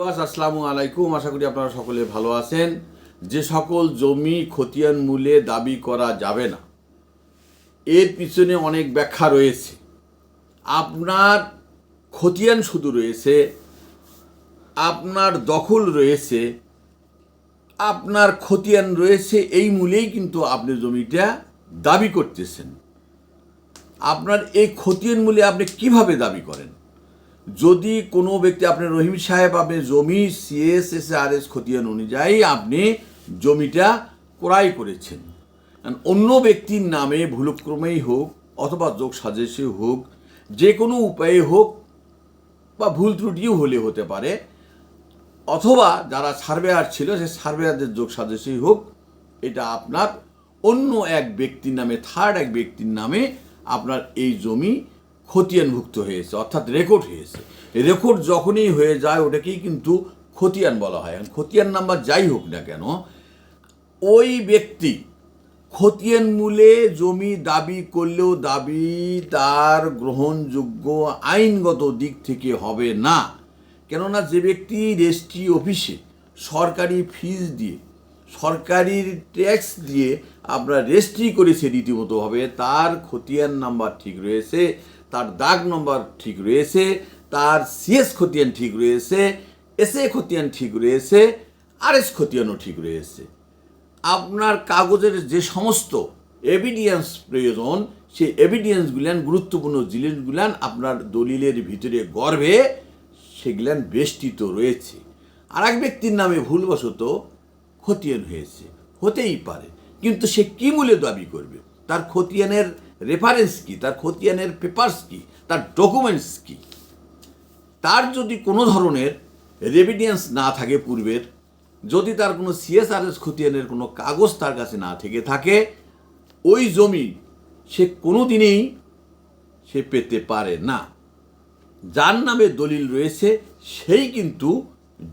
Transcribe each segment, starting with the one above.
Viewers, আসসালামু আলাইকুম। আশা করি আপনারা সকলে ভালো আছেন। যে সকল জমি খতিয়ান মূল্যে দাবি করা যাবে না, এর পিছনে অনেক ব্যাখ্যা রয়েছে। আপনার খতিয়ান শুধু রয়েছে, আপনার দখল রয়েছে, আপনার খতিয়ান রয়েছে, এই মূলেই কিন্তু আপনি জমিটা দাবি করতেছেন। আপনার এই খতিয়ান মূল্যে আপনি কীভাবে দাবি করেন? যদি কোনো ব্যক্তি আপনি রহিম সাহেব, আপনি জমি সিএস এস আর এস খতিয়ান অনুযায়ী আপনি জমিটা ক্রয় করেছেন অন্য ব্যক্তির নামে ভুলক্রমেই হোক অথবা যোগ সাজেশে হোক, যে কোনো উপায়ে হোক বা ভুল ত্রুটিও হলে হতে পারে, অথবা যারা সার্ভেয়ার ছিল সে সার্ভেয়ারদের যোগ সাজেশই হোক, এটা আপনার অন্য এক ব্যক্তির নামে থার্ড এক ব্যক্তির নামে আপনার এই জমি খতিয়ানভুক্ত হয়েছে, অর্থাৎ রেকর্ড হয়েছে। রেকর্ড যখনই হয়ে যায়, ওটাকেই কিন্তু খতিয়ান বলা হয়। খতিয়ান নাম্বার যাই হোক না কেন, ওই ব্যক্তি খতিয়ান মূলে জমি দাবি করলেও দাবি তার গ্রহণযোগ্য আইনগত দিক থেকে হবে না। কেননা যে ব্যক্তি রেজিস্ট্রি অফিসে সরকারি ফিজ দিয়ে, সরকারি ট্যাক্স দিয়ে আপনার রেজিস্ট্রি করেছে রীতিমতোভাবে তার খতিয়ান নাম্বার ঠিক রয়েছে। তার দাগ নম্বর ঠিক রয়েছে, তার সিএস খতিয়ান ঠিক রয়েছে এসএ খতিয়ান ঠিক রয়েছে আর এস খতিয়ানও ঠিক রয়েছে। আপনার কাগজের যে সমস্ত এভিডিয়েন্স প্রয়োজন, সেই এভিডিয়েন্সগুলান গুরুত্বপূর্ণ জিনিসগুলান আপনার দলিলের ভিতরে গর্ভে, সেগুলান বেষ্টিত রয়েছে। আর এক ব্যক্তির নামে ভুলবশত খতিয়ান হয়েছে, হতেই পারে। কিন্তু সে কী মূল্যে দাবি করবে? তার খতিয়ানের রেফারেন্স কী, তার খতিয়ানের পেপার্স কি, তার ডকুমেন্টস কি? তার যদি কোনো ধরনের রেভিডিয়েন্স না থাকে পূর্বের, যদি তার কোনো সিএসআরএস খতিয়ানের কোনো কাগজ তার কাছে না থেকে থাকে, ওই জমি সে কোনো দিনেই সে পেতে পারে না। যার নামে দলিল রয়েছে, সেই কিন্তু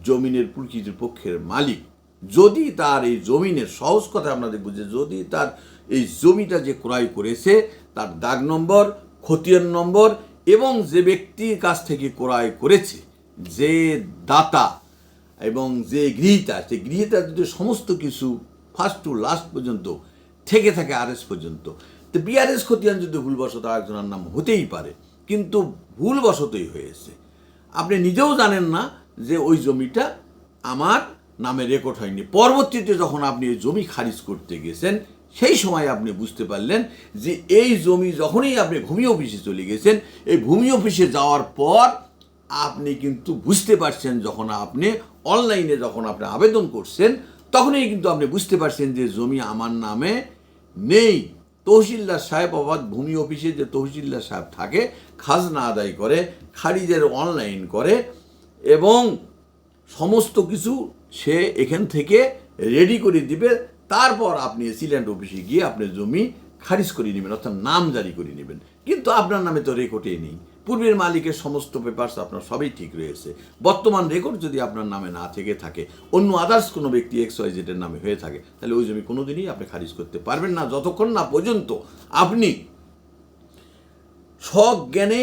জমিনের প্রকৃতির পক্ষের মালিক। যদি তার এই জমিনের সহজ কথা আপনাদের বুঝে, যদি তার এই জমিটা যে ক্রয় করেছে, তার দাগ নম্বর, খতিয়ান নম্বর এবং যে ব্যক্তির কাছ থেকে ক্রয় করেছে, যে দাতা এবং যে গৃহীতা, সেই গৃহীতা যদি সমস্ত কিছু ফার্স্ট টু লাস্ট পর্যন্ত, থেকে থাকে আরএস পর্যন্ত, তো বিআরএস খতিয়ান যদি ভুলবশত একজনের নাম হতেই পারে, কিন্তু ভুলবশতই হয়েছে। আপনি নিজেও জানেন না যে ওই জমিটা আমার নামে রেকর্ড হয়নি। পরবর্তীতে যখন আপনি ওই জমি খারিজ করতে গেছেন সেই সময় আপনি বুঝতে পারলেন যে এই জমি যখনই আপনি ভূমি অফিসে চলে গেছেন, এই ভূমি অফিসে যাওয়ার পর আপনি কিন্তু বুঝতে পারছেন যখন আপনি অনলাইনে যখন আপনি আবেদন করছেন, তখনই কিন্তু আপনি বুঝতে পারছেন যে জমি আমার নামে নেই। তহসিলদার সাহেব অবাধ ভূমি অফিসে যে তহসিলদার সাহেব থাকে, খাজনা আদায় করে, খারিজের অনলাইন করে এবং সমস্ত কিছু সে এখান থেকে রেডি করে দিবে। তারপর আপনি সিল্যান্ড অফিসে গিয়ে আপনার জমি খারিজ করে নেবেন, অর্থাৎ নাম জারি করে নেবেন। কিন্তু আপনার নামে তো রেকর্ডে নেই। পূর্বের মালিকের সমস্ত পেপারস আপনার সবই ঠিক রয়েছে। বর্তমান রেকর্ড যদি আপনার নামে না থেকে থাকে, অন্য আদার্স কোনো ব্যক্তি এক্স ওয়াই জেডের নামে হয়ে থাকে, তাহলে ওই জমি কোনো দিনই আপনি খারিজ করতে পারবেন না। যতক্ষণ না পর্যন্ত আপনি সজ্ঞানে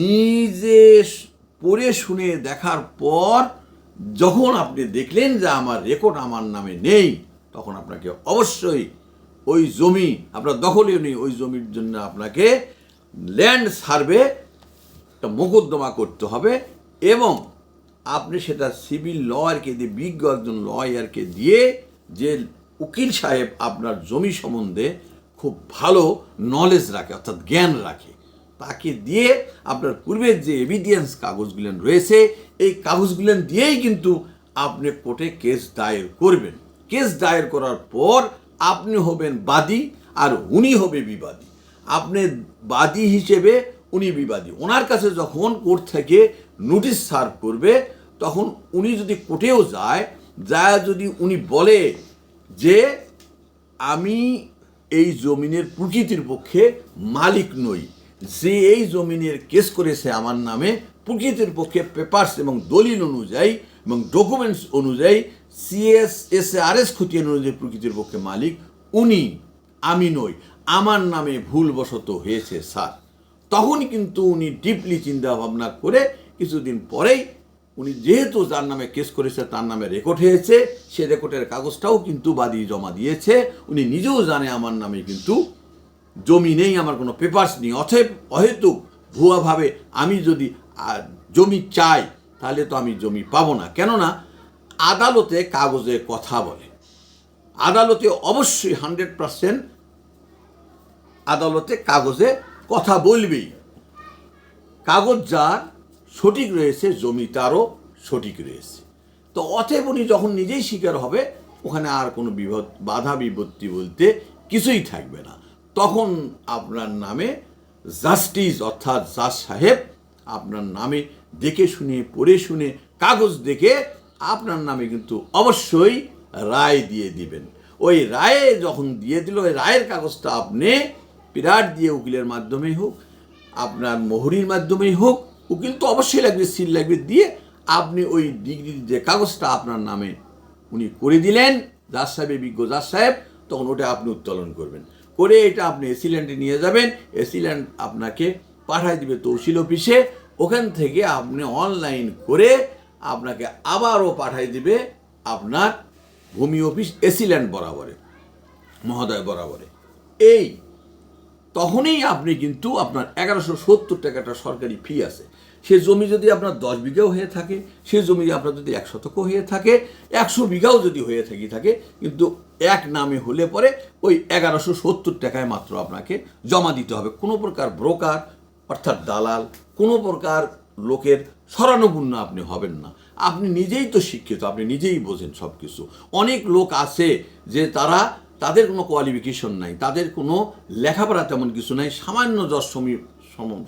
নিজে পড়ে শুনে দেখার পর যখন আপনি দেখলেন যে আমার রেকর্ড আমার নামে নেই তখন আপনাকে অবশ্যই ওই জমি, আপনার দখলেও নেই, ওই জমির জন্য আপনাকে ল্যান্ড সার্ভে একটা মোকদ্দমা করতে হবে এবং আপনি সেটা সিভিল লয়ারকে দিয়ে, বিজ্ঞ একজন লয়ারকে দিয়ে যে উকিল সাহেব আপনার জমি সম্বন্ধে খুব ভালো নলেজ রাখে, অর্থাৎ জ্ঞান রাখে, তাকে দিয়ে আপনার পূর্বের যে এভিডিয়েন্স কাগজগুলেন রয়েছে, এই কাগজগুলেন দিয়েই কিন্তু আপনি কোর্টে কেস দায়ের করবেন। কেস দায়ের করার পর আপনি হবেন বাদী আর উনি হবে বিবাদী। আপনি বাদী হিসেবে উনি বিবাদী। ওনার কাছে যখন কোর্ট থেকে নোটিশ সার্ভ করবে, তখন উনি যদি কোর্টেও যায় যা যদি উনি বলে যে, আমি এই জমিনের প্রকৃতির পক্ষে মালিক নই। যে এই জমিনের কেস করেছে আমার নামে, প্রকৃতির পক্ষে পেপার্স এবং দলিল অনুযায়ী এবং ডকুমেন্টস অনুযায়ী সিএস এস আর এস প্রকৃতির পক্ষে মালিক, উনি, আমি নই। আমার নামে ভুলবশত হয়েছে, স্যার। তখন কিন্তু উনি ডিপলি চিন্তা ভাবনা করে কিছুদিন পরেই উনি যেহেতু যার নামে কেস করেছে, তার নামে রেকর্ড হয়েছে, সে রেকর্ডের কাগজটাও কিন্তু বাদী জমা দিয়েছে। উনি নিজেও জানে আমার নামে কিন্তু জমি নেই, আমার কোনো পেপার্স নেই। অথব অহেতুক ভুয়াভাবে আমি যদি জমি চাই, তাহলে তো আমি জমি পাবো না। কেননা আদালতে কাগজে কথা বলে। আদালতে অবশ্যই হান্ড্রেড পার্সেন্ট আদালতে কাগজে কথা বলবেই। কাগজ যার, সঠিক রয়েছে, জমি তারও সঠিক রয়েছে। তো অতএব উনি যখন নিজেই স্বীকার হবে, ওখানে আর কোনো বিপদ বাধা বিপত্তি বলতে কিছুই থাকবে না। তখন আপনার নামে জাস্টিস অর্থাৎ জাজ সাহেব আপনার নামে দেখে শুনে, পড়ে শুনে, কাগজ দেখে আপনার নামে কিন্তু অবশ্যই রায় দিয়ে দিবেন। ওই রায়ে যখন দিয়ে দিল, ওই রায়ের কাগজটা আপনি পিরাট দিয়ে উকিলের মাধ্যমেই হোক, আপনার মোহরির মাধ্যমেই হোক, উকিল তো অবশ্যই লাগবে, সিল লাগবে দিয়ে আপনি ওই ডিগ্রির যে কাগজটা আপনার নামে উনি করে দিলেন, জাজ সাহেবের বিজ্ঞ জাজ সাহেব, তখন ওটা আপনি উত্তোলন করবেন। করে এটা আপনি এসিল্যান্ডে নিয়ে যাবেন এসিল্যান্ড আপনাকে পাঠায় দিবে তহসিল অফিসে, ওখান থেকে আপনি অনলাইন করে আপনাকে আবারও পাঠায় দিবে আপনার ভূমি অফিস এসিল্যান্ড বরাবরে, মহোদয় বরাবরে। এই, তখনই আপনি কিন্তু আপনার এগারোশো সত্তর টাকাটা সরকারি ফি আছে। সে জমি যদি আপনার দশ বিঘাও হয়ে থাকে, সে জমি আপনার যদি এক শতকও হয়ে থাকে, একশো বিঘাও যদি হয়ে থাকি থাকে, কিন্তু এক নামে হলে পরে ওই এগারোশো সত্তর টাকায় মাত্র আপনাকে জমা দিতে হবে। কোনো প্রকার ব্রোকার অর্থাৎ দালাল, কোনো প্রকার লোকের শরণাপূর্ণ আপনি হবেন না। আপনি নিজেই তো শিক্ষিত, আপনি নিজেই বোঝেন সব কিছু অনেক লোক আছে যে তারা, তাদের কোনো কোয়ালিফিকেশন নাই, তাদের কোনো লেখাপড়া তেমন কিছু নাই, সামান্য যশ সমী,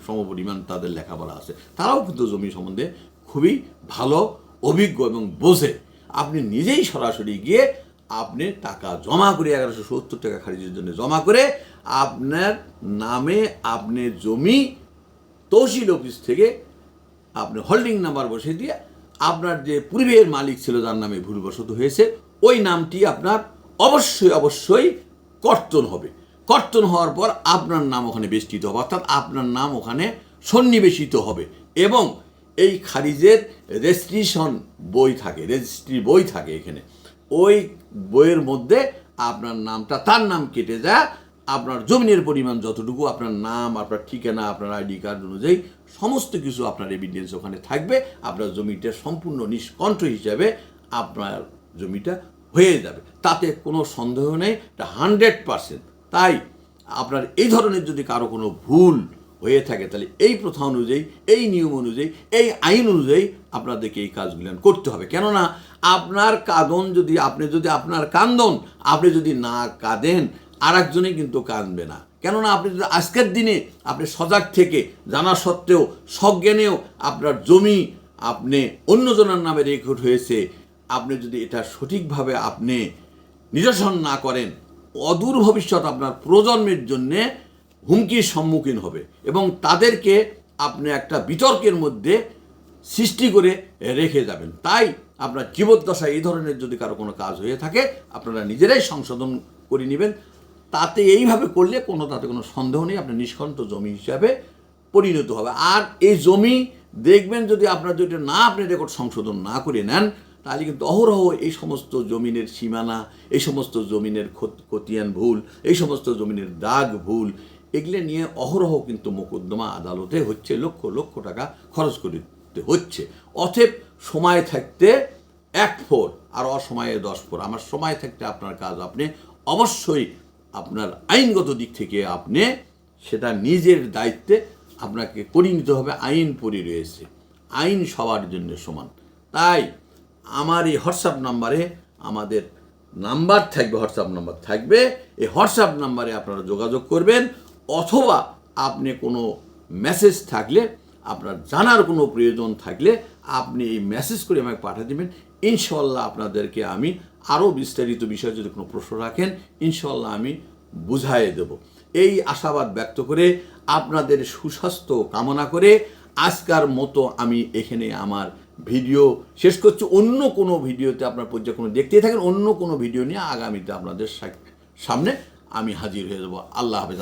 সমপরিমাণ তাদের লেখাপড়া আছে। তারাও কিন্তু জমি সম্বন্ধে খুবই ভালো, অভিজ্ঞ এবং বোঝে। আপনি নিজেই সরাসরি গিয়ে আপনি টাকা জমা করে এগারোশো সত্তর টাকা খারিজের জন্য জমা করে আপনার নামে আপনি জমি তহসিল অফিস থেকে আপনি হোল্ডিং নাম্বার বসে দিয়ে আপনার যে পূর্বের মালিক ছিল যার নামে ভুলবশত হয়েছে, ওই নামটি আপনার অবশ্যই অবশ্যই কর্তন হবে। কর্তন হওয়ার পর আপনার নাম ওখানে বেষ্টিত হবে, অর্থাৎ আপনার নাম ওখানে সন্নিবেশিত হবে এবং এই খারিজের রেজিস্ট্রেশন বই থাকে রেজিস্ট্রি বই থাকে এখানে। ওই বইয়ের মধ্যে আপনার নামটা, তার নাম কেটে যায় আপনার জমিনের পরিমাণ যতটুকু, আপনার নাম, আপনার ঠিকানা, আপনার আইডি কার্ড অনুযায়ী সমস্ত কিছু আপনার এভিডেন্স ওখানে থাকবে। আপনার জমিটা সম্পূর্ণ নিষ্কণ্ঠ হিসাবে আপনার জমিটা হয়ে যাবে। তাতে কোনো সন্দেহ নেই, এটা হান্ড্রেড পারসেন্ট তাই আপনার এই ধরনের যদি কারও কোনো ভুল হয়ে থাকে, তাহলে এই প্রথা অনুযায়ী, এই নিয়ম অনুযায়ী, এই আইন অনুযায়ী আপনাদেরকে এই কাজগুলো করতে হবে। কেননা, আপনার কাঁদন যদি, আপনি যদি আপনার কান্দন, আপনি যদি না কাঁদেন আর একজনে কিন্তু কাঁদবে না। কেননা আপনি যদি আজকের দিনে আপনি সজাগ থেকে জানা সত্ত্বেও, সজ্ঞানেও আপনার জমি আপনি অন্যজনের নামে রেকর্ড হয়েছে, আপনি যদি এটা সঠিকভাবে আপনি নিরসন না করেন, অদূর ভবিষ্যৎ আপনার প্রজন্মের জন্যে হুমকির সম্মুখীন হবে এবং তাদেরকে আপনি একটা বিতর্কের মধ্যে সৃষ্টি করে রেখে যাবেন। তাই আপনার জীবদ্দশায় এই ধরনের যদি কারও কোনো কাজ হয়ে থাকে, আপনারা নিজেরাই সংশোধন করে নেবেন। তাতে এইভাবে করলে কোনো তাতে কোনো সন্দেহ নেই আপনার নিষ্কণ্ঠ জমি হিসাবে পরিণত হবে। আর এই জমি দেখবেন যদি আপনার যদি না আপনি রেকর্ড সংশোধন না করে নেন, তাহলে কিন্তু অহরহ এই সমস্ত জমিনের সীমানা, এই সমস্ত জমিনের খতিয়ান ভুল, এই সমস্ত জমিনের দাগ ভুল, এগুলো নিয়ে অহরহ কিন্তু মোকদ্দমা আদালতে হচ্ছে, লক্ষ লক্ষ টাকা খরচ করতে হচ্ছে। অতএব সময় থাকতে এক ফোর আর অসময়ে দশ ফোর আমার সময় থাকতে আপনার কাজ আপনি অবশ্যই আপনার আইনগত দিক থেকে আপনি সেটা নিজের দায়িত্বে আপনাকে করিয়ে নিতে হবে, আইন পরি রয়েছে। আইন সবার জন্য সমান। তাই আমার এই হোয়াটসঅ্যাপ নাম্বারে আমাদের নাম্বার থাকবে, হোয়াটসঅ্যাপ নাম্বার থাকবে। এই হোয়াটসঅ্যাপ নাম্বারে আপনারা যোগাযোগ করবেন, অথবা আপনি কোনো মেসেজ থাকলে, আপনার জানার কোনো প্রয়োজন থাকলে আপনি এই মেসেজ করে আমাকে পাঠিয়ে দেবেন। ইনশাল্লাহ আপনাদেরকে আমি আরও বিস্তারিত বিষয়ে যদি কোনো প্রশ্ন রাখেন ইনশাল্লাহ আমি বুঝাইয়ে দেব। এই আশাবাদ ব্যক্ত করে আপনাদের সুস্বাস্থ্য কামনা করে আজকার মতো আমি এখানে আমার ভিডিও শেষ করছি। অন্য কোনো ভিডিওতে আপনার পর্যায়ে কোনো দেখতেই থাকেন, অন্য কোনো ভিডিও নিয়ে আগামীতে আপনাদের সামনে আমি হাজির হয়ে যাব। আল্লাহ হাফেজ